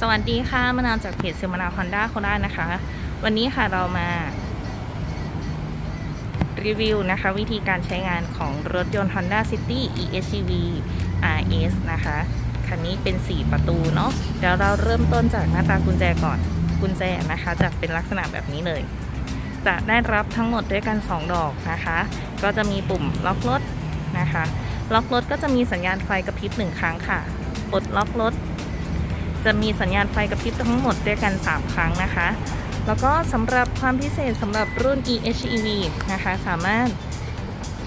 สวัสดีค่ะมะนาวจากเพจเซมนาวฮอนด้าโคราชนะคะ วันนี้ค่ะเรามา รีวิวนะคะ วิธีการใช้งานของรถยนต์ Honda City EHEV RS นะคะ คันนี้เป็น 4 ประตูเนาะเดี๋ยวเราเริ่มต้นจากหน้าตากุญแจก่อนกุญแจนะคะ จะเป็นลักษณะแบบนี้เลย จะได้รับทั้งหมดด้วยกัน 2 ดอกนะคะ ก็จะมีปุ่มล็อกรถนะคะ ล็อกรถก็จะมีสัญญาณไฟกระพริบหนึ่งครั้งค่ะปลดล็อกรถ จะมีสัญญาณไฟกระพริบทั้งหมดด้วยกัน 3 ครั้งนะคะ แล้วก็สำหรับความพิเศษสำหรับรุ่น EHEV นะคะ สามารถ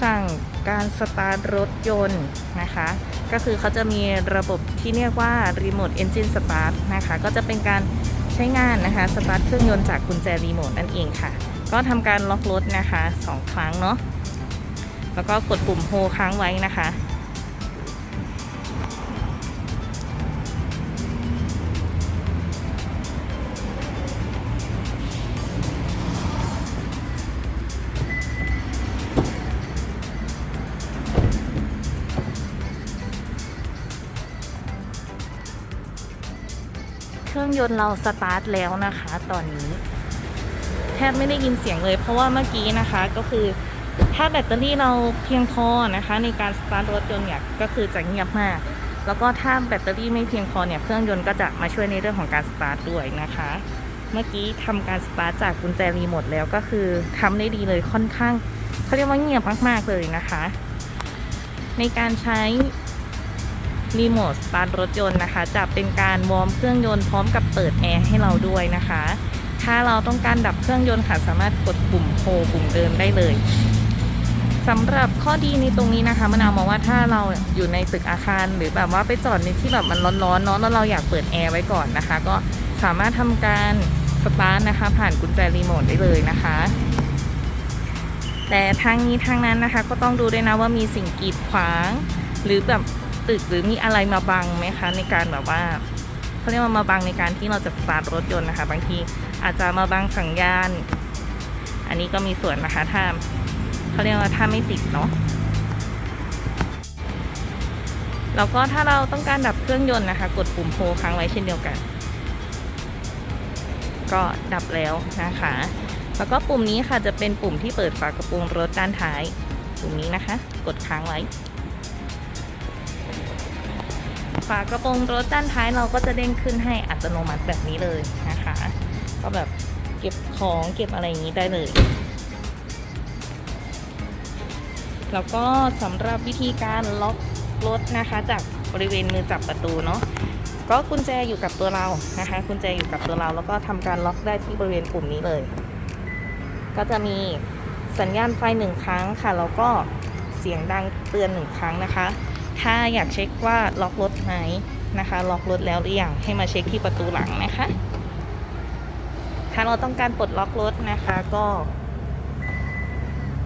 สั่งการสตาร์ทรถยนต์นะคะ ก็คือเขาจะมีระบบที่เรียกว่า Remote Engine Start นะคะ ก็จะเป็นการใช้งานนะคะ สตาร์ทเครื่องยนต์จากกุญแจรีโมทนั่นเองค่ะ ก็ทำการล็อกรถนะคะ 2 ครั้งเนาะ แล้วก็กดปุ่มโฮค้างไว้นะคะ ยนต์เราสตาร์ทแล้วนะคะ ตอนนี้แทบไม่ได้ยินเสียงเลย เพราะว่าเมื่อกี้นะคะก็คือถ้าแบตเตอรี่เราเพียงพอนะคะ ในการสตาร์ทรถยนต์เนี่ยก็คือจะเงียบมาก แล้วก็ถ้าแบตเตอรี่ไม่เพียงพอเนี่ยเครื่องยนต์ก็จะมาช่วยในเรื่องของการสตาร์ทด้วยนะคะ เมื่อกี้ทำการสตาร์ทจากกุญแจรีโมทแล้วก็คือทำได้ดีเลยค่อนข้างเขาเรียกว่าเงียบมากๆเลยนะคะ ในการใช้ รีโมทสตาร์ทรถยนต์นะคะ จะเป็นการวอร์มเครื่องยนต์พร้อมกับเปิดแอร์ให้เราด้วยนะคะ ถ้าเราต้องการดับเครื่องยนต์ค่ะสามารถกดปุ่มโฮปุ่มเดิมได้เลยสำหรับข้อดีในตรงนี้นะคะมะนาวมองว่าถ้าเราอยู่ในตึกอาคาร หรือแบบว่าไปจอดในที่แบบมันร้อนๆเนาะแล้วเราอยากเปิดแอร์ไว้ก่อนนะคะ ก็สามารถทำการสตาร์ทนะคะ ผ่านกุญแจรีโมทได้เลยนะคะแต่ทางนี้ทางนั้นนะคะก็ต้องดูด้วยนะว่ามีสิ่งกีดขวาง หรือแบบ ตึกหรือมีอะไรมาบังไหมคะในการแบบว่าเขาเรียกว่ามาบังในการที่เราจะสตาร์ทรถยนต์นะคะ บางทีอาจจะมาบังสัญญาณ อันนี้ก็มีส่วนนะคะถ้าเขาเรียกว่าถ้าไม่ติดเนาะแล้วก็ถ้าเราต้องการดับเครื่องยนต์นะคะ กดปุ่มโฮค้างไว้เช่นเดียวกัน ก็ดับแล้วนะคะ แล้วก็ปุ่มนี้ค่ะจะเป็นปุ่มที่เปิดฝากระโปรงรถด้านท้าย ปุ่มนี้นะคะ กดค้างไว้ ฝากระโปรงรถด้านท้ายเราก็จะเด้งขึ้นให้อัตโนมัติแบบนี้เลยนะคะ ก็แบบเก็บของเก็บอะไรอย่างนี้ได้เลย แล้วก็สำหรับวิธีการล็อกรถนะคะจากบริเวณมือจับประตูเนาะก็กุญแจอยู่กับตัวเรานะคะกุญแจอยู่กับตัวเราแล้วก็ทำการล็อกได้ที่บริเวณปุ่มนี้เลย ก็จะมีสัญญาณไฟหนึ่งครั้งค่ะแล้วก็เสียงดังเตือนหนึ่งครั้งนะคะ ถ้าอยากเช็คว่าล็อกรถไหมนะคะ ล็อกรถแล้วหรือยังให้มาเช็คที่ประตูหลังนะคะ ถ้าเราต้องการปลดล็อกรถนะคะก็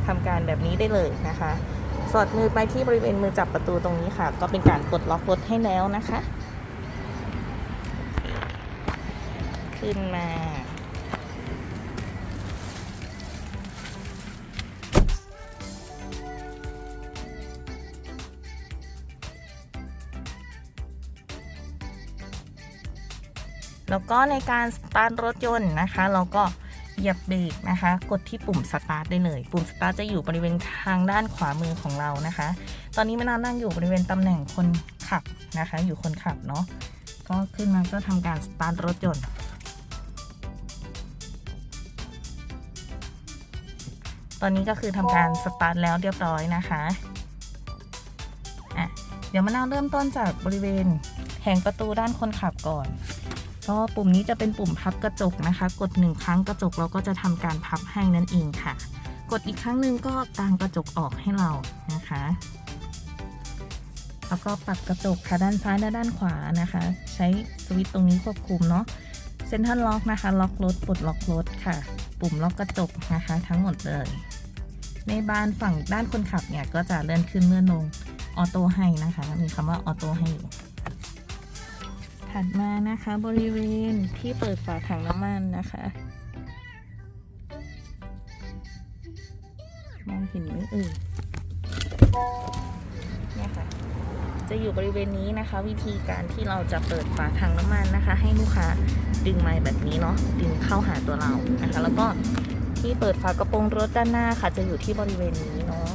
ทำการแบบนี้ได้เลยนะคะ สอดมือไปที่บริเวณมือจับประตูตรงนี้ค่ะ ก็เป็นการปลดล็อกรถให้แล้วนะคะ ขึ้นมา แล้วก็ในการสตาร์ทรถยนต์นะคะ เราก็เหยียบเบรกนะคะ กดที่ปุ่มสตาร์ทได้เลย ปุ่มสตาร์ทจะอยู่บริเวณทางด้านขวามือของเรานะคะ ตอนนี้ม่นานนั่งอยู่บริเวณตำแหน่งคนขับนะคะ อยู่คนขับเนาะก็ขึ้นมาก็ทำการสตาร์ทรถยนต์ตอนนี้ก็คือทำการสตาร์ทแล้วเรียบร้อยนะคะอะเดี๋ยวมะนาวเริ่มต้นจากบริเวณแผงประตูด้านคนขับก่อน ก็ปุ่มนี้จะเป็นปุ่มพับกระจกนะคะ กดหนึ่งครั้งกระจกเราก็จะทำการพับให้นั่นเองค่ะ กดอีกครั้งหนึ่งก็กางกระจกออกให้เรานะคะ แล้วก็ปรับกระจกค่ะด้านซ้ายและด้านขวานะคะ ใช้สวิตช์ตรงนี้ควบคุมเนาะเซ็นทรัลล็อกนะคะ ล็อกรถปลดล็อกรถค่ะ ปุ่มล็อกกระจกนะคะ ทั้งหมดเลย ในบานฝั่งด้านคนขับเนี่ยก็จะเลื่อนขึ้นเลื่อนลงออโต้ให้นะคะ มีคำว่าออโต้ให้อยู่ ถัดมานะคะบริเวณที่เปิดฝาถังน้ำมันนะคะ มองเห็นไหมเอ่ยเนี่ยค่ะ จะอยู่บริเวณนี้นะคะ วิธีการที่เราจะเปิดฝาถังน้ำมันนะคะ ให้ลูกค้าดึงไม้แบบนี้เนาะดึงเข้าหาตัวเรานะคะ แล้วก็ที่เปิดฝากระโปรงรถด้านหน้าค่ะ จะอยู่ที่บริเวณนี้เนาะ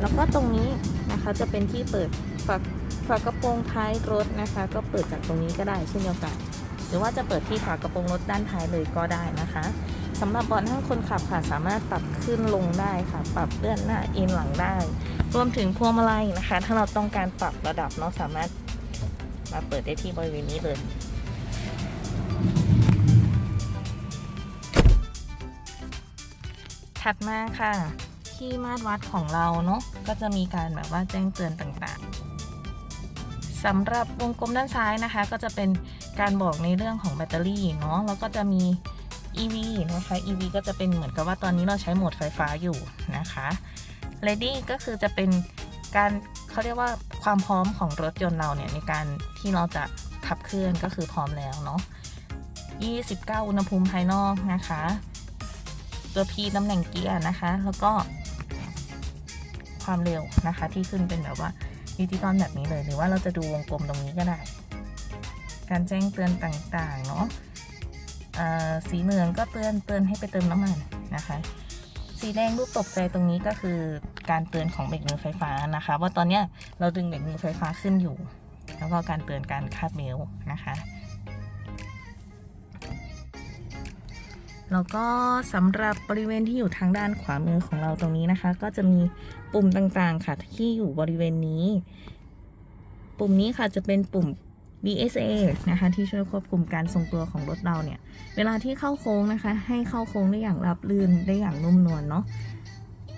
แล้วก็ตรงนี้นะคะจะเป็นที่เปิด ฝากระโปรงท้ายรถนะคะ ก็เปิดจากตรงนี้ก็ได้เช่นเดียวกัน หรือว่าจะเปิดที่ฝากระโปรงรถด้านท้ายเลยก็ได้นะคะสำหรับเบาะนั่งคนขับค่ะสามารถปรับขึ้นลงได้ค่ะ ปรับเลื่อนหน้าเอ็นหลังได้ รวมถึงพวงมาลัยนะคะ ถ้าเราต้องการปรับระดับเนาะสามารถมาเปิดได้ที่บริเวณนี้เลยถัดมาค่ะ ที่มาตรวัดของเราเนาะก็จะมีการแบบว่าแจ้งเตือนต่างๆ สำหรับวงกลมด้านซ้ายนะคะ ก็จะเป็นการบอกในเรื่องของแบตเตอรี่เนาะแล้วก็จะมี EV นะคะ EV ก็จะเป็นเหมือนกับว่าตอนนี้เราใช้โหมดไฟฟ้าอยู่นะคะ Ready ก็คือจะเป็นการเขาเรียกว่าความพร้อมของรถยนต์เราเนี่ยในการที่เราจะขับเคลื่อนก็คือพร้อมแล้วเนาะ 29 อุณหภูมิภายนอกนะคะ ตัว P ตำแหน่งเกียร์นะคะ แล้วก็ความเร็วนะคะที่ขึ้นเป็นแบบว่า ดิจิตอลแบบนี้เลย หรือว่าเราจะดูวงกลมตรงนี้ก็ได้ การแจ้งเตือนต่างๆ เนาะสีเหลืองก็เตือนเตือนให้ไปเติมน้ำมันนะคะ สีแดงรูปตกใจตรงนี้ก็คือการเตือนของเบรกมือไฟฟ้านะคะ ว่าตอนเนี้ยเราดึงเบรกมือไฟฟ้าขึ้นอยู่ แล้วก็การเตือนการคาดเบลต์นะคะ แล้วก็สำหรับบริเวณที่อยู่ทางด้านขวามือของเราตรงนี้นะคะ ก็จะมีปุ่มต่างๆค่ะที่อยู่บริเวณนี้ ปุ่มนี้ค่ะจะเป็นปุ่ม BSA นะคะ ที่ช่วยควบคุมการทรงตัวของรถเราเนี่ย เวลาที่เข้าโค้งนะคะ ให้เข้าโค้งได้อย่างราบรื่นได้อย่างนุ่มนวลเนาะ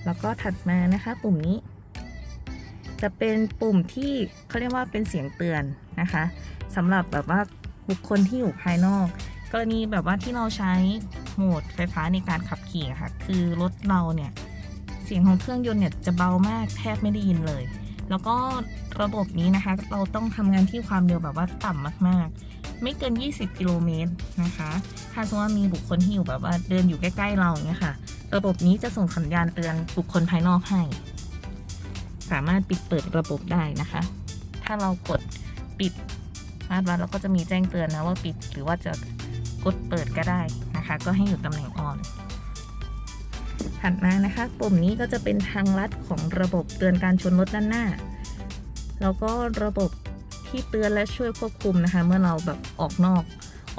แล้วก็ถัดมานะคะ ปุ่มนี้ จะเป็นปุ่มที่เขาเรียกว่าเป็นเสียงเตือนนะคะสำหรับแบบว่าบุคคลที่อยู่ภายนอก กรณีแบบว่าที่เราใช้ โหมดไฟฟ้าในการขับขี่ค่ะ คือรถเราเนี่ยเสียงของเครื่องยนต์เนี่ยจะเบามากแทบไม่ได้ยินเลย แล้วก็ระบบนี้นะคะ เราต้องทำงานที่ความเร็วแบบว่าต่ำมากๆ ไม่เกิน 20 กิโลเมตรนะคะถ้าสมมติว่ามีบุคคลที่อยู่แบบว่าเดินอยู่ใกล้ ๆ เราอย่างเงี้ยค่ะ ระบบนี้จะส่งสัญญาณเตือนบุคคลภายนอกให้ สามารถปิดเปิดระบบได้นะคะ ถ้าเรากดปิดมาตรวัดเราก็จะมีแจ้งเตือนนะว่าปิดหรือว่าจะกดเปิดก็ได้ ก็ให้อยู่ตำแหน่งออน ถัดมานะคะ ปุ่มนี้ก็จะเป็นทางลัดของระบบเตือนการชนรถด้านหน้า แล้วก็ระบบที่เตือนและช่วยควบคุมนะคะ เมื่อเราแบบออกนอก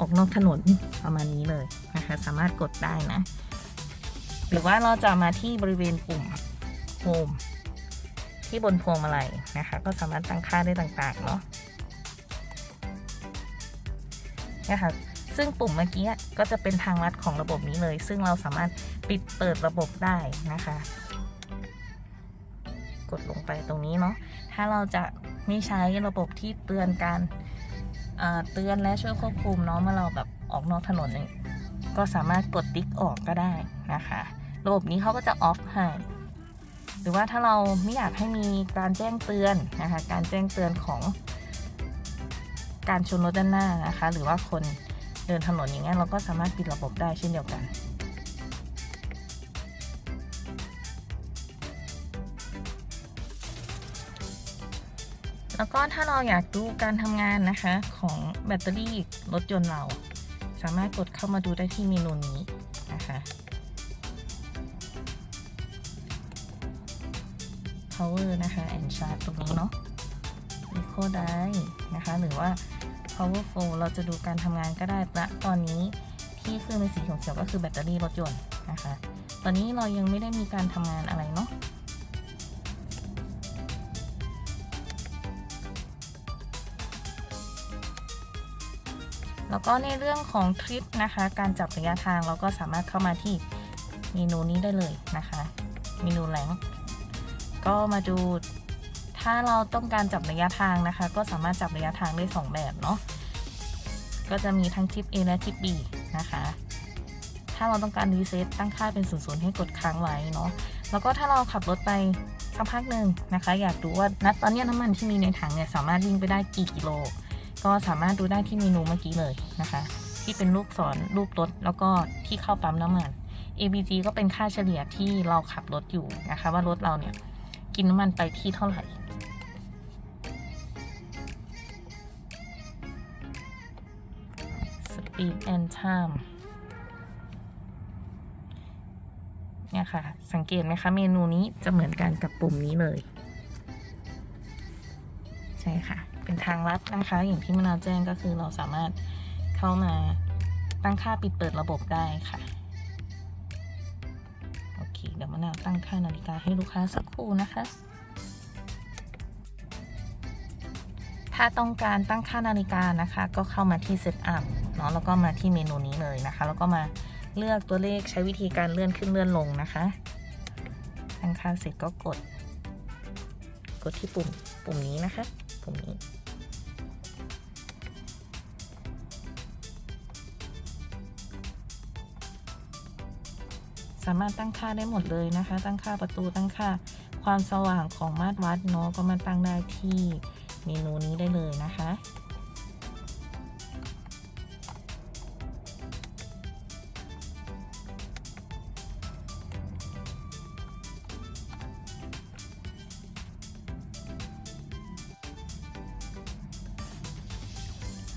ออกนอกถนนประมาณนี้เลยนะคะ สามารถกดได้นะ หรือว่าเราจะมาที่บริเวณปุ่มโฮมที่บนพวงมาลัยนะคะ ก็สามารถตั้งค่าได้ต่างๆเนาะนะคะ ซึ่งปุ่มเมื่อกี้ก็จะเป็นทางลัดของระบบนี้เลย ซึ่งเราสามารถปิดเปิดระบบได้นะคะ กดลงไปตรงนี้เนาะ ถ้าเราจะไม่ใช้ระบบที่เตือนการเตือนและช่วยควบคุมเนาะเมื่อเราแบบออกนอกถนนก็สามารถกดติ๊กออกก็ได้นะคะ ระบบนี้เขาก็จะออฟให้หรือว่าถ้าเราไม่อยากให้มีการแจ้งเตือนนะคะ การแจ้งเตือนของการชนรถด้านหน้านะคะ หรือว่าคน เดินถนนอย่างเงี้ยเราก็สามารถปิดระบบได้เช่นเดียวกัน แล้วก็ถ้าเราอยากดูการทำงานนะคะของแบตเตอรี่รถยนต์เรา สามารถกดเข้ามาดูได้ที่เมนูนี้นะคะ power นะคะ and charge ตรงนี้เนาะ eco die นะคะ หรือว่า power flow เราจะดูการทำงานก็ได้และตอนนี้ที่ขึ้นเป็นสีเขียวๆก็คือแบตเตอรี่รถยนต์นะคะ ตอนนี้เรายังไม่ได้มีการทำงานอะไรเนาะแล้วก็ในเรื่องของทริปนะคะ การจับระยะทางเราก็สามารถเข้ามาที่เมนูนี้ได้เลยนะคะ เมนูแรงก็มาดู ถ้าเราต้องการจับระยะทางนะคะ ก็สามารถจับระยะทางได้ 2 แบบเนาะ ก็จะมีทั้งทิป A และทิป B นะคะ ถ้าเราต้องการรีเซ็ตตั้งค่าเป็นศูนย์ให้กดค้างไว้เนาะ แล้วก็ถ้าเราขับรถไปสักพักหนึ่งนะคะ อยากดูว่าณตอนนี้น้ำมันที่มีในถังเนี่ยสามารถวิ่งไปได้กี่กิโล ก็สามารถดูได้ที่เมนูเมื่อกี้เลยนะคะ ที่เป็นลูกศรรูปรถแล้วก็ที่เข้าปั๊มน้ำมัน ABG ก็เป็นค่าเฉลี่ยที่เราขับรถอยู่นะคะ ว่ารถเราเนี่ยกินน้ำมันไปที่เท่าไหร่ speed and time เนี่ยค่ะ สังเกตไหมคะ เมนูนี้จะเหมือนกันกับปุ่มนี้เลย ใช่ค่ะ เป็นทางลัดนะคะ อย่างที่มะนาวแจ้งก็คือเราสามารถเข้ามาตั้งค่าปิดเปิดระบบได้ค่ะ โอเค เดี๋ยวมะนาวตั้งค่านาฬิกาให้ลูกค้าสักครู่นะคะถ้าต้องการตั้งค่านาฬิกานะคะ ก็เข้ามาที่ Setup เนาะแล้วก็มาที่เมนูนี้เลยนะคะ แล้วก็มาเลือกตัวเลขใช้วิธีการเลื่อนขึ้นเลื่อนลงนะคะตั้งค่าเสร็จก็กด กดที่ปุ่มปุ่มนี้นะคะ ปุ่มนี้สามารถตั้งค่าได้หมดเลยนะคะ ตั้งค่าประตูตั้งค่าความสว่างของมาตรวัดเนาะก็มาตั้งได้ที่เมนูนี้ได้เลยนะคะ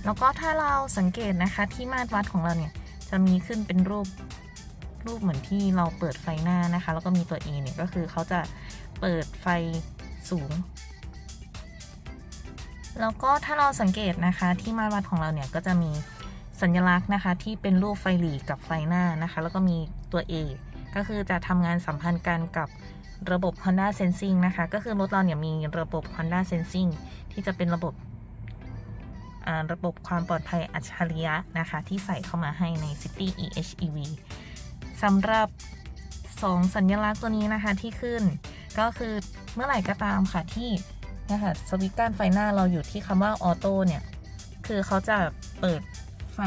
แล้วก็ถ้าเราสังเกตนะคะที่มาตรวัดของเราเนี่ยจะมีขึ้นเป็นรูปรูปเหมือนที่เราเปิดไฟหน้านะคะ แล้วก็มีตัว E เนี่ยก็คือเขาจะเปิดไฟสูง แล้วก็ถ้าเราสังเกตนะคะที่มาตรวัดของเราเนี่ยก็จะมีสัญลักษณ์นะคะ ที่เป็นรูปไฟหลีกับไฟหน้านะคะ แล้วก็มีตัว A ก็คือจะทำงานสัมพันธ์กันกับระบบ Honda Sensing นะคะ ก็คือรถเราเนี่ยมีระบบ Honda Sensing ที่จะเป็นระบบ ระบบความปลอดภัยอัจฉริยะนะคะ ที่ใส่เข้ามาให้ใน City EHEV สำหรับ 2 สัญลักษณ์ตัวนี้นะคะที่ขึ้น ก็คือเมื่อไหร่ก็ตามค่ะที่นะคะสวิตช์การไฟหน้าเราอยู่ที่คำว่าออโต้เนี่ย คือเขาจะเปิดไฟ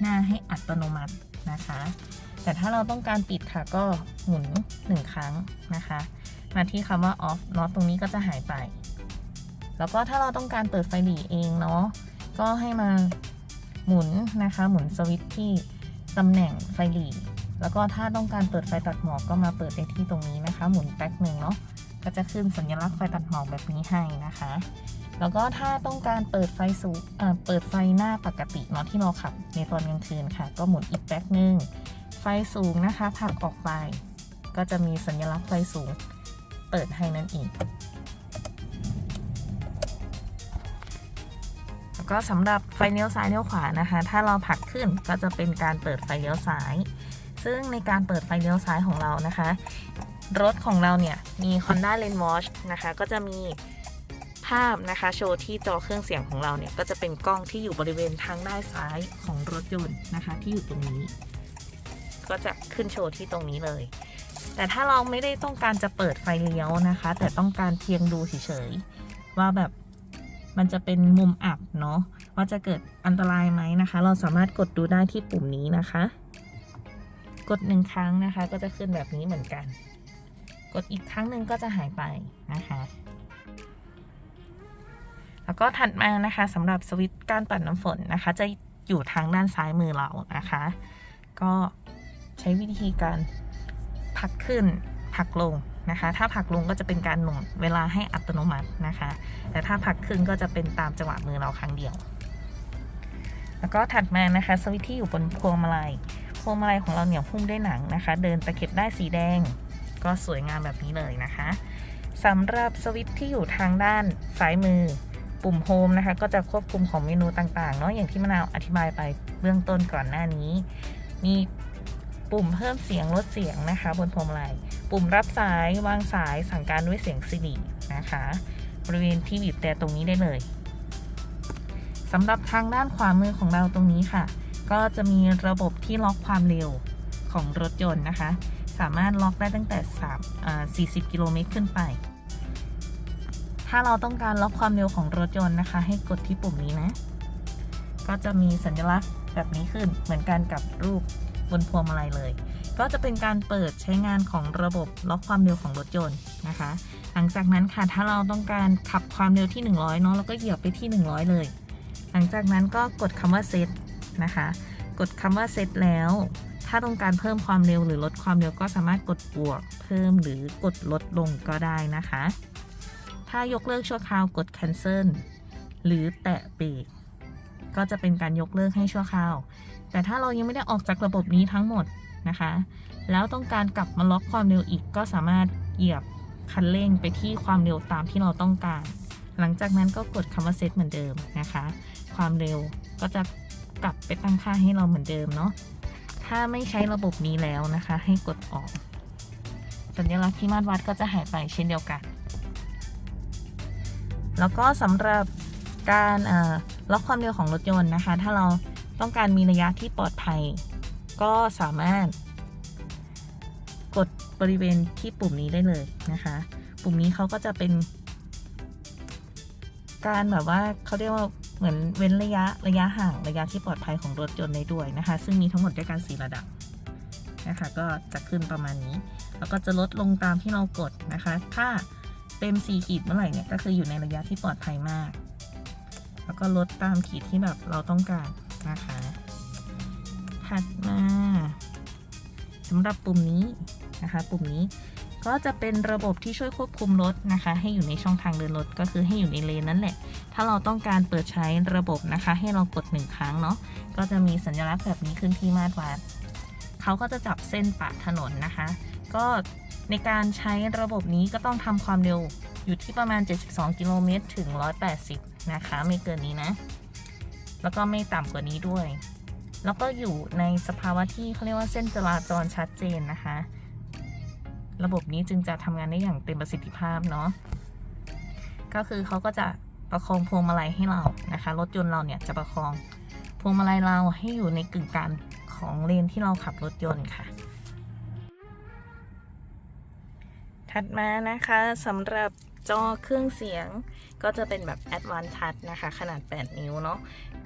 หน้าให้อัตโนมัตินะคะ แต่ถ้าเราต้องการปิดค่ะก็หมุน 1 ครั้งนะคะ มาที่คำว่า off เนาะตรงนี้ก็จะหายไป แล้วก็ถ้าเราต้องการเปิดไฟหลีเองเนาะ ก็ให้มาหมุนนะคะ หมุนสวิตช์ที่ตำแหน่งไฟหลีแล้วก็ถ้าต้องการเปิดไฟตัดหมอกก็มาเปิดได้ที่ตรงนี้นะคะ หมุนแป๊กหนึ่งเนาะก็จะขึ้นสัญลักษณ์ไฟตัดหมอกแบบนี้ให้นะคะ แล้วก็ถ้าต้องการเปิดไฟสูงเปิดไฟหน้าปกติเนาะที่เราขับในตอนกลางคืนค่ะ ก็หมุนอีกแป๊กหนึ่งไฟสูงนะคะผลักออกไป ก็จะมีสัญลักษณ์ไฟสูงเปิดให้นั่นเอง ก็สำหรับไฟเลี้ยวซ้ายเลี้ยวขวานะคะ ถ้าเราผลักขึ้นก็จะเป็นการเปิดไฟเลี้ยวซ้าย ซึ่งในการเปิดไฟเลี้ยวซ้ายของเรานะคะ รถของเราเนี่ยมี Honda l a n Watch นะคะ ก็จะมีภาพนะคะ โชว์ที่จอเครื่องเสียงของเราเนี่ยก็จะเป็นกล้องที่อยู่บริเวณทางด้านซ้ายของรถยนต์นะคะ ที่อยู่ตรงนี้ ก็จะขึ้นโชว์ที่ตรงนี้เลย แต่ถ้าเราไม่ได้ต้องการจะเปิดไฟเลี้ยวนะคะ แต่ต้องการเพียงดูเฉยๆว่าแบบ มันจะเป็นมุมอับเนาะว่าจะเกิดอันตรายไหมนะคะ เราสามารถกดดูได้ที่ปุ่มนี้นะคะ กดหนึ่งครั้งนะคะ ก็จะขึ้นแบบนี้เหมือนกัน กดอีกครั้งหนึ่งก็จะหายไปนะคะแล้วก็ถัดมานะคะสำหรับสวิตช์การปัดน้ำฝนนะคะ จะอยู่ทางด้านซ้ายมือเรานะคะ ก็ใช้วิธีการผลักขึ้นผลักลง นะคะ ถ้าผลักลงก็จะเป็นการหน่วงเวลาให้อัตโนมัตินะคะ แต่ถ้าผลักขึ้นก็จะเป็นตามจังหวะมือเราครั้งเดียว แล้วก็ถัดมานะคะ สวิตช์ที่อยู่บนพวงมาลัย พวงมาลัยของเราเนี่ยหุ้มด้วยหนังนะคะ เดินตะเข็บได้สีแดง ก็สวยงามแบบนี้เลยนะคะสำหรับสวิตช์ที่อยู่ทางด้านซ้ายมือปุ่มโฮมนะคะ ก็จะควบคุมของเมนูต่างๆเนาะอย่างที่มะนาวอธิบายไปเบื้องต้นก่อนหน้านี้ มี ปุ่มเพิ่มเสียงลดเสียงนะคะ บนพวงมาลัย ปุ่มรับสายวางสายสั่งการด้วยเสียงสิรินะคะ บริเวณที่บีบแต่ตรงนี้ได้เลยสำหรับทางด้านขวามือของเราตรงนี้ค่ะ ก็จะมีระบบที่ล็อกความเร็วของรถยนต์นะคะ สามารถล็อกได้ตั้งแต่3 40 กิโลเมตรขึ้นไป ถ้าเราต้องการล็อกความเร็วของรถยนต์นะคะ ให้กดที่ปุ่มนี้นะ ก็จะมีสัญลักษณ์แบบนี้ขึ้นเหมือนกันกับรูป บนพวงมาลัยเลย ก็จะเป็นการเปิดใช้งานของระบบล็อกความเร็วของรถยนต์นะคะ หลังจากนั้นค่ะถ้าเราต้องการขับความเร็วที่ 100เนาะเราก็เหยียบไปที่ 100 เลย หลังจากนั้นก็กดคำว่าเซตนะคะ กดคำว่าเซตแล้ว ถ้าต้องการเพิ่มความเร็วหรือลดความเร็วก็สามารถกดบวก เพิ่มหรือกดลดลงก็ได้นะคะ ถ้ายกเลิกชั่วคราวกด cancel หรือแตะเบรกก็จะเป็นการยกเลิกให้ชั่วคราว แต่ถ้าเรายังไม่ได้ออกจากระบบนี้ทั้งหมดนะคะ แล้วต้องการกลับมาล็อกความเร็วอีกก็สามารถเหยียบคันเร่งไปที่ความเร็วตามที่เราต้องการ หลังจากนั้นก็กดคำว่าเซตเหมือนเดิมนะคะ ความเร็วก็จะกลับไปตั้งค่าให้เราเหมือนเดิมเนาะ ถ้าไม่ใช้ระบบนี้แล้วนะคะ ให้กดออก สัญลักษณ์ที่มาตรวัดก็จะหายไปเช่นเดียวกัน แล้วก็สำหรับการล็อกความเร็วของรถยนต์นะคะ ถ้าเรา ต้องการมีระยะที่ปลอดภัย ก็สามารถ กดบริเวณที่ปุ่มนี้ได้เลยนะคะ ปุ่มนี้เขาก็จะเป็น การแบบว่าเขาเรียกว่าเหมือนเว้นระยะระยะห่างระยะที่ปลอดภัยของรถยนต์ได้ด้วยนะคะ ซึ่งมีทั้งหมดด้วยกันสี่ระดับนะคะก็จะขึ้นประมาณนี้ แล้วก็จะลดลงตามที่เรากดนะคะ ถ้าเต็ม 4 ขีดเมื่อไหร่เนี่ยก็คืออยู่ในระยะที่ปลอดภัยมาก แล้วก็ลดตามขีดที่แบบเราต้องการ นะคะ ถัดมาสำหรับปุ่มนี้นะคะ ปุ่มนี้ก็จะเป็นระบบที่ช่วยควบคุมรถนะคะ ให้อยู่ในช่องทางเดินรถก็คือให้อยู่ในเลนนั่นแหละ ถ้าเราต้องการเปิดใช้ระบบนะคะ ให้เรากดหนึ่งครั้งเนาะก็จะมีสัญลักษณ์แบบนี้ขึ้นที่มาตรวัดเขาก็จะจับเส้นปะถนนนะคะ ก็ในการใช้ระบบนี้ก็ต้องทำความเร็วอยู่ที่ประมาณ 72 กิโลเมตรถึง 180 นะคะ ไม่เกินนี้นะ แล้วก็ไม่ต่ำกว่านี้ด้วย แล้วก็อยู่ในสภาวะที่เขาเรียกว่าเส้นจราจรชัดเจนนะคะ ระบบนี้จึงจะทำงานได้อย่างเต็มประสิทธิภาพเนาะก็คือเขาก็จะประคองพวงมาลัยให้เรานะคะ รถยนต์เราเนี่ยจะประคองพวงมาลัยเราให้อยู่ในกึ่งกลางของเลนที่เราขับรถยนต์ค่ะ ถัดมานะคะสำหรับจอเครื่องเสียงก็จะเป็นแบบ Advanced Touch นะคะ ขนาด 8 นิ้วเนาะ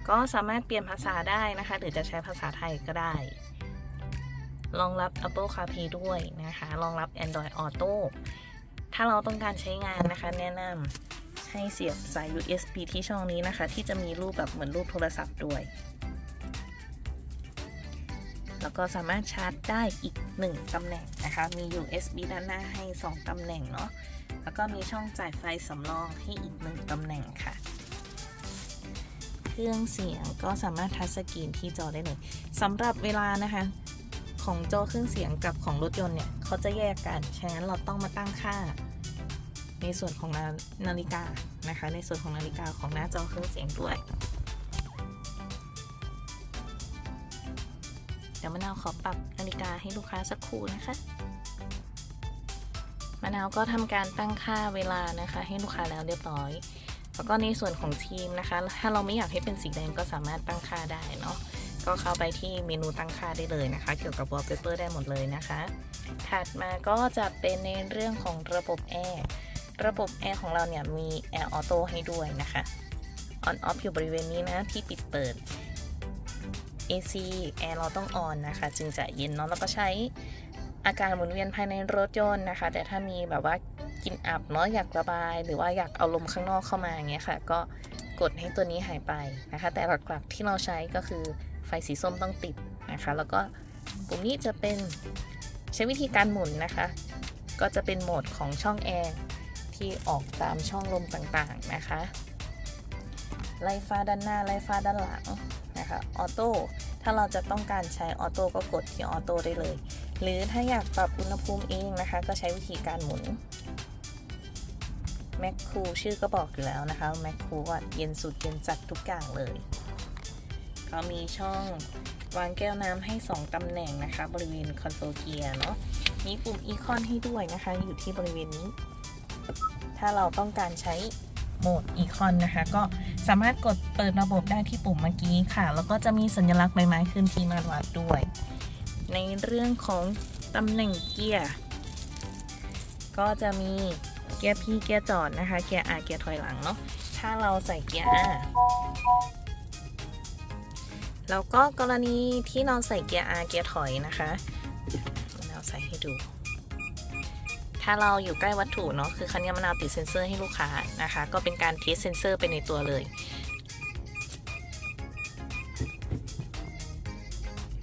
ก็สามารถเปลี่ยนภาษาได้นะคะ หรือจะใช้ภาษาไทยก็ได้ รองรับ Apple CarPlay ด้วยนะคะ รองรับ Android Auto ถ้าเราต้องการใช้งานนะคะ แนะนำให้เสียบสาย USB ที่ช่องนี้นะคะ ที่จะมีรูปแบบเหมือนรูปโทรศัพท์ด้วย แล้วก็สามารถชาร์จได้อีก 1ตำแหน่งนะคะ มี USB ด้านหน้าให้ 2ตำแหน่งเนาะ แล้วก็มีช่องจ่ายไฟสำรองให้อีก 1ตำแหน่งค่ะ เครื่องเสียงก็สามารถทัชสกรีนที่จอได้เลยสำหรับเวลานะคะ ของจอเครื่องเสียงกับของรถยนต์เนี่ยเขาจะแยกกัน ฉะนั้นเราต้องมาตั้งค่า ในส่วนของนานาฬิกานะคะ ในส่วนของนาฬิกาของหน้าจอเครื่องเสียงด้วยเดี๋ยวมะนาวขอปรับนาฬิกาให้ลูกค้าสักครู่นะคะมะนาวก็ทำการตั้งค่าเวลานะคะ ให้ลูกค้าแล้วเรียบร้อย แล้วก็ในส่วนของทีมนะคะ ถ้าเราไม่อยากให้เป็นสีแดงก็สามารถตั้งค่าได้เนาะก็เข้าไปที่เมนูตั้งค่าได้เลยนะคะ เกี่ยวกับ wallpaper ได้หมดเลยนะคะ ถัดมาก็จะเป็นในเรื่องของระบบแอร์ระบบแอร์ของเราเนี่ยมีแอร์ออโต้ให้ด้วยนะคะ on off อยู่บริเวณนี้นะที่ปิดเปิด AC แอร์เราต้องออนนะคะ จึงจะเย็นเนาะแล้วก็ใช้อากาศหมุนเวียนภายในรถยนต์นะคะ แต่ถ้ามีแบบว่า กลินอับเนาะอยากระบาย หรือว่าอยากเอาลมข้างนอกเข้ามาอย่างเงี้ยค่ะ ก็กดให้ตัวนี้หายไปนะคะ แต่หลักๆที่เราใช้ก็คือไฟสีส้มต้องติดนะคะ แล้วก็ปุ่มนี้จะเป็นใช้วิธีการหมุนนะคะ ก็จะเป็นโหมดของช่องแอร์ที่ออกตามช่องลมต่างๆนะคะ ไล่ฟ้าด้านหน้าไล่ฟ้าด้านหลังนะคะออโต้ถ้าเราจะต้องการใช้ออโต้ก็กดที่ออโต้ได้เลย หรือถ้าอยากปรับอุณหภูมิเองนะคะ ก็ใช้วิธีการหมุน แมคคูชื่อก็บอกอยู่แล้วนะคะแมคคูว่าเย็นสุดเย็นจัดทุกอย่างเลย ก็มีช่องวางแก้วน้ำให้ 2ตำแหน่งนะคะ บริเวณคอนโซลเกียร์เนาะมีปุ่มอีคอนให้ด้วยนะคะ อยู่ที่บริเวณนี้ ถ้าเราต้องการใช้โหมดอีคอนนะคะ ก็สามารถกดเปิดระบบได้ที่ปุ่มเมื่อกี้ค่ะ แล้วก็จะมีสัญลักษณ์ใบไม้ขึ้นที่มาวัดด้วย ในเรื่องของตำแหน่งเกียร์ก็จะมี เกียร์ P เกียร์จอดนะคะ เกียร์ R เกียร์ถอยหลังเนาะ ถ้าเราใส่เกียร์ R แล้วก็กรณีที่เราใส่เกียร์ R เกียร์ถอยนะคะมะนาใส่ให้ดู ถ้าเราอยู่ใกล้วัตถุเนาะ คือคันนี้มะนาวติดเซ็นเซอร์ให้ลูกค้านะคะ ก็เป็นการเทสเซ็นเซอร์ไปในตัวเลย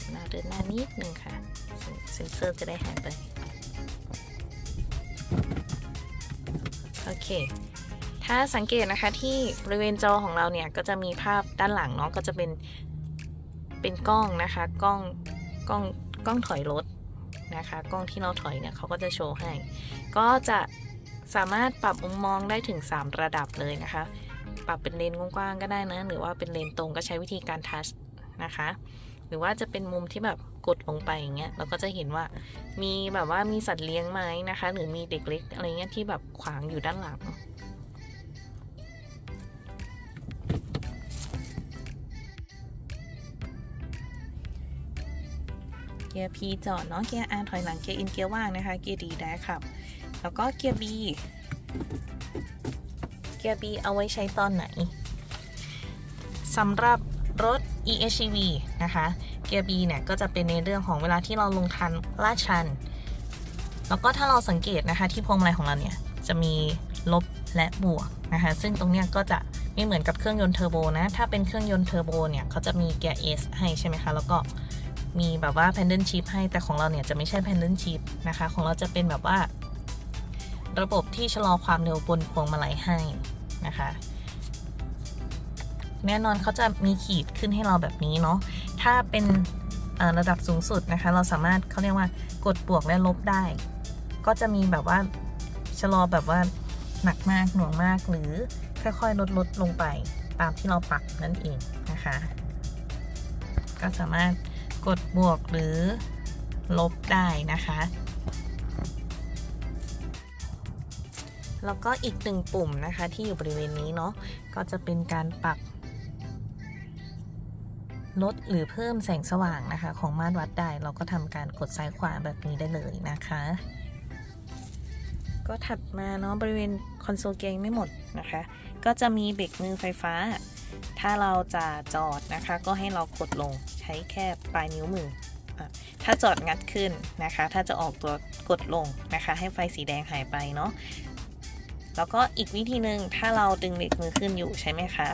มะนาเดินหน้านิดนึงค่ะ เซ็นเซอร์จะได้หายไป เค ถ้าสังเกตนะคะที่บริเวณจอของเราเนี่ยก็จะมีภาพด้านหลังเนาะก็จะเป็นเป็นกล้องนะคะกล้องกล้องกล้องถอยรถนะคะกล้องที่เราถอยเนี่ยเขาก็จะโชว์ให้ ก็จะสามารถปรับมุมมองได้ถึง 3 ระดับเลยนะคะ ปรับเป็นเลนกว้างๆก็ได้นะ หรือว่าเป็นเลนตรงก็ใช้วิธีการทัชนะคะ หรือว่าจะเป็นมุมที่แบบ กดลงไปอย่างเงี้ยเราก็จะเห็นว่ามีแบบว่ามีสัตว์เลี้ยงไหมนะคะ หรือมีเด็กเล็กอะไรเงี้ยที่แบบขวางอยู่ด้านหลังเกียร์ P จอดเนาะ เกียร์ R ถอยหลัง เกียร์ In เกียร์ว่างนะคะ เกียร์ D ได้ขับ แล้วก็เกียร์ B เกียร์ B เอาไว้ใช้ตอนไหน สำหรับรถ EHEV นะคะ กียร์ B เนี่ยก็จะเป็นในเรื่องของเวลาที่เราลงทันลาดชัน แล้วก็ถ้าเราสังเกตนะคะที่พวงมาลัยของเราเนี่ยจะมีลบและบวกนะคะ ซึ่งตรงเนี้ยก็จะไม่เหมือนกับเครื่องยนต์เทอร์โบนะ ถ้าเป็นเครื่องยนต์เทอร์โบเนี่ยเขาจะมีเกียร์ S ให้ใช่ไหมคะ แล้วก็มีแบบว่า Pendant Shift ให้ แต่ของเราเนี่ยจะไม่ใช่ Pendant Shift นะคะ ของเราจะเป็นแบบว่า ระบบที่ชะลอความเร็วบนพวงมาลัยให้นะคะ แน่นอนเขาจะมีขีดขึ้นให้เราแบบนี้เนาะ ถ้าเป็นระดับสูงสุดนะคะ เราสามารถเขาเรียกว่ากดบวกและลบได้ ก็จะมีแบบว่าชะลอแบบว่าหนักมากหน่วงมากหรือค่อยๆลดลดลงไปตามที่เราปรับนั่นเองนะคะ ก็สามารถกดบวกหรือลบได้นะคะ แล้วก็อีกหนึ่งปุ่มนะคะที่อยู่บริเวณนี้เนาะก็จะเป็นการปรับ ลดหรือเพิ่มแสงสว่างนะคะ ของมาตรวัดได้เราก็ทำการกดซ้ายขวาแบบนี้ได้เลยนะคะ ก็ถัดมาเนาะบริเวณคอนโซลเกียร์ยังไม่หมดนะคะ ก็จะมีเบรกมือไฟฟ้า ถ้าเราจะจอดนะคะ ก็ให้เรากดลงใช้แค่ปลายนิ้วมืออถ้าจอดงัดขึ้นนะคะ ถ้าจะออกตัวกดลงนะคะ ให้ไฟสีแดงหายไปเนาะแล้วก็อีกวิธีหนึ่งถ้าเราดึงเบรกมือขึ้นอยู่ใช่ไหมคะ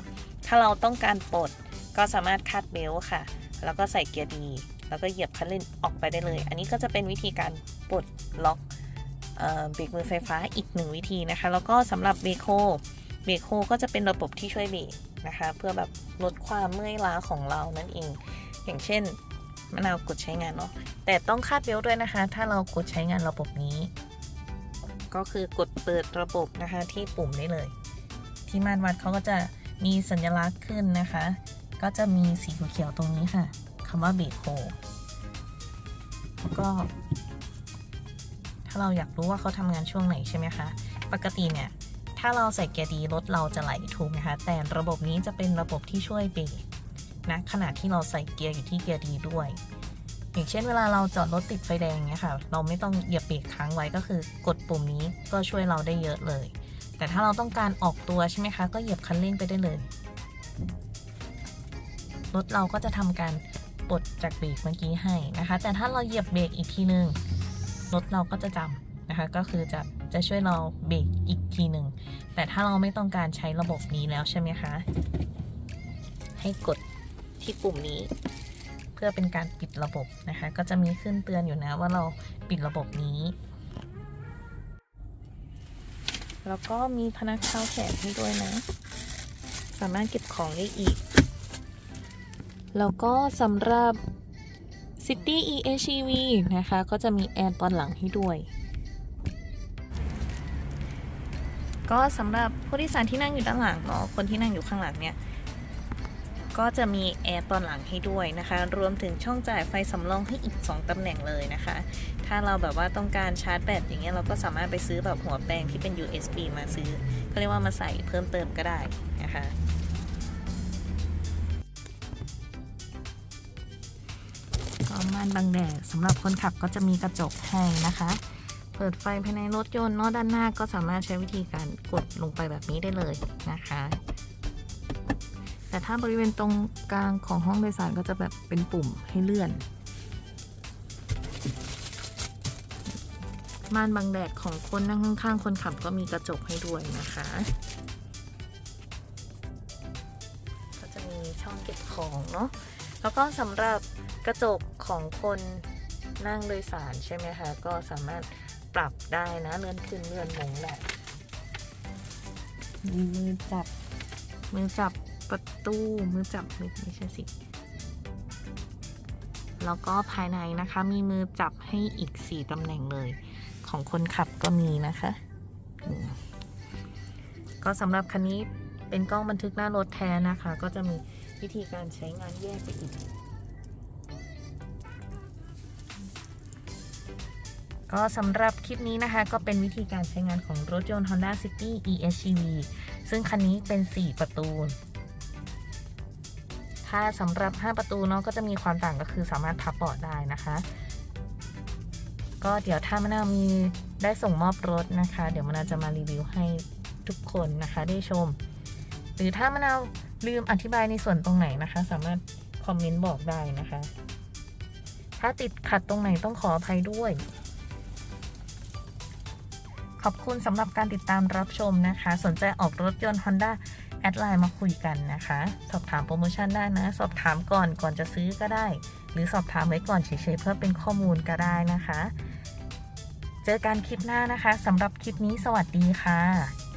ถ้าเราต้องการปลด ก็สามารถคาดเบลต์ค่ะ แล้วก็ใส่เกียร์ดีแล้วก็เหยียบคันเร่งออกไปได้เลย อันนี้ก็จะเป็นวิธีการปลดล็อกเอ่อเบรกมือไฟฟ้าอีกหนึ่งวิธีนะคะ แล้วก็สำหรับเบรกโฮเบรกโฮก็จะเป็นระบบที่ช่วยเบรกนะคะ เพื่อแบบลดความเมื่อยล้าของเรานั่นเอง อย่างเช่นมะนาวกดใช้งานเนาะแต่ต้องคาดเบลต์ด้วยนะคะ ถ้าเรากดใช้งานระบบนี้ ก็คือกดเปิดระบบนะคะที่ปุ่มได้เลย ที่ม่านวัดเขาก็จะมีสัญลักษณ์ขึ้นนะคะ ก็จะมีสีเขียวตรงนี้ค่ะคำว่าเบโฮแล้วก็ ถ้าเราอยากรู้ว่าเขาทำงานช่วงไหนใช่ไหมคะ ปกติเนี่ย ถ้าเราใส่เกียร์ดีรถเราจะไหลถูกไหมคะ แต่ระบบนี้จะเป็นระบบที่ช่วยเบรกนะขณะที่เราใส่เกียร์อยู่ที่เกียร์ดีด้วย อย่างเช่นเวลาเราจอดรถติดไฟแดงเงี้ยค่ะ เราไม่ต้องเหยียบเบรกค้างไว้ก็คือกดปุ่มนี้ก็ช่วยเราได้เยอะเลย แต่ถ้าเราต้องการออกตัวใช่ไหมคะ ก็เหยียบคันเร่งไปได้เลย รถเราก็จะทำการปลดจากเบรกเมื่อกี้ให้นะคะ แต่ถ้าเราเหยียบเบรกอีกทีหนึงรถเราก็จะจำนะคะ ก็คือจะจะช่วยเราเบรกอีกทีหนึ่งแต่ถ้าเราไม่ต้องการใช้ระบบนี้แล้วใช่ไหมคะ ให้กดที่ปุ่มนี้เพื่อเป็นการปิดระบบนะคะ ก็จะมีขึ้นเตือนอยู่นะว่าเราปิดระบบนี้ แล้วก็มีพนักเท้าแขนให้ด้วยนะ สามารถเก็บของได้อีก แล้วก็สำหรับ City EHEV นะคะ ก็จะมีแอร์ตอนหลังให้ด้วย ก็สำหรับผู้โดยสารที่นั่งอยู่ด้านหลังเนาะคนที่นั่งอยู่ข้างหลังเนี่ย ก็จะมีแอร์ตอนหลังให้ด้วยนะคะ รวมถึงช่องจ่ายไฟสำรองให้อีก 2ตำแหน่งเลยนะคะ ถ้าเราแบบว่าต้องการชาร์จแบตอย่างเงี้ยเราก็สามารถไปซื้อแบบหัวแปลงที่เป็น USB มาซื้อเขาเรียกว่ามาใส่เพิ่มเติมก็ได้นะคะ ก็ม่านบังแดดสำหรับคนขับก็จะมีกระจกให้นะคะ เปิดไฟภายในรถยนต์เนอะด้านหน้าก็สามารถใช้วิธีการกดลงไปแบบนี้ได้เลยนะคะ แต่ถ้าบริเวณตรงกลางของห้องโดยสารก็จะแบบเป็นปุ่มให้เลื่อนม่านบังแดดของคนนั่งข้างๆคนขับก็มีกระจกให้ด้วยนะคะ ก็จะมีช่องเก็บของเนาะ แล้วก็สำหรับ ระจกของคนนั่งโดยสารใช่ไหมคะ ก็สามารถปรับได้นะเลื่อนขึ้นเลื่อนลงได้มีมือจับ มือจับประตูมือจับไม่ไม่ใช่สิ แล้วก็ภายในนะคะ มีมือจับให้อีก4ตำแหน่งเลย ของคนขับก็มีนะคะอืมก็สำหรับคันนี้เป็นกล้องบันทึกหน้ารถแท้นะคะ ก็จะมีวิธีการใช้งานแยกไปอีก ก็สำหรับคลิปนี้นะคะ ก็เป็นวิธีการใช้งานของรถยนต์ Honda City eHEV ซึ่งคันนี้เป็น 4 ประตูถ้าสำหรับ 5 ประตูเนาะก็จะมีความต่างก็คือสามารถพับเบาะได้นะคะ ก็เดี๋ยวถ้ามะนาวมีได้ส่งมอบรถนะคะ เดี๋ยวมะนาวจะมารีวิวให้ทุกคนนะคะได้ชม หรือถ้ามะนาวลืมอธิบายในส่วนตรงไหนนะคะ สามารถคอมเมนต์บอกได้นะคะ ถ้าติดขัดตรงไหนต้องขออภัยด้วย ขอบคุณสำหรับการติดตามรับชมนะคะ สนใจออกรถยนต์ Honda แอดไลน์มาคุยกันนะคะ สอบถามโปรโมชั่นได้นะ สอบถามก่อนก่อนจะซื้อก็ได้ หรือสอบถามไว้ก่อนเฉยๆเพื่อเป็นข้อมูลก็ได้นะคะ เจอกันคลิปหน้านะคะสำหรับคลิปนี้สวัสดีค่ะ